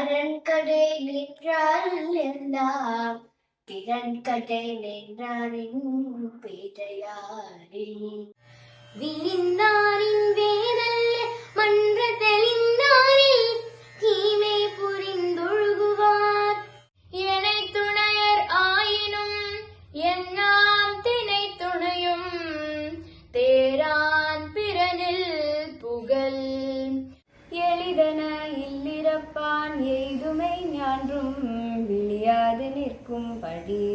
அரண்கடை நின்றால் எல்லாம் திறன்கடை நின்றாரின் பேதையாரின் விழிந்தாரின் இல்லிரப்பான் எய்துமை ஞான்றும் விழியாது நிற்கும் படி.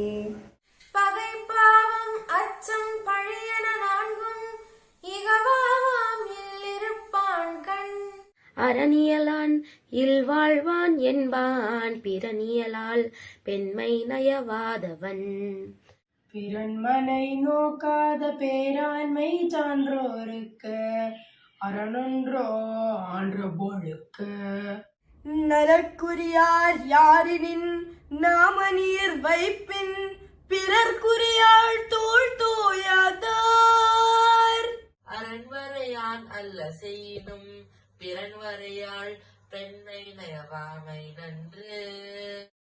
பகை பாவம் அச்சம் பழையன நான்கும் இகவாவாம் இல்லிருப்பான் கண். அரணியலான் இல்வாழ்வான் என்பான் பிறனியலால் பெண்மை நயவாதவன். பிறன்மனை நோக்காத பேராண்மை சான்றோருக்கு அரணொன்றோ ஆன்ற பொழுக்கு நலக்குரியார் யாரினின் நாம நீர் வைப்பின் பிறர்க்குரியாள் தோல் தோயாதார். அரண்வரையான் அல்ல செய்யினும் பிறன்வரையாள் பெண்ணை நயவாமை நன்று.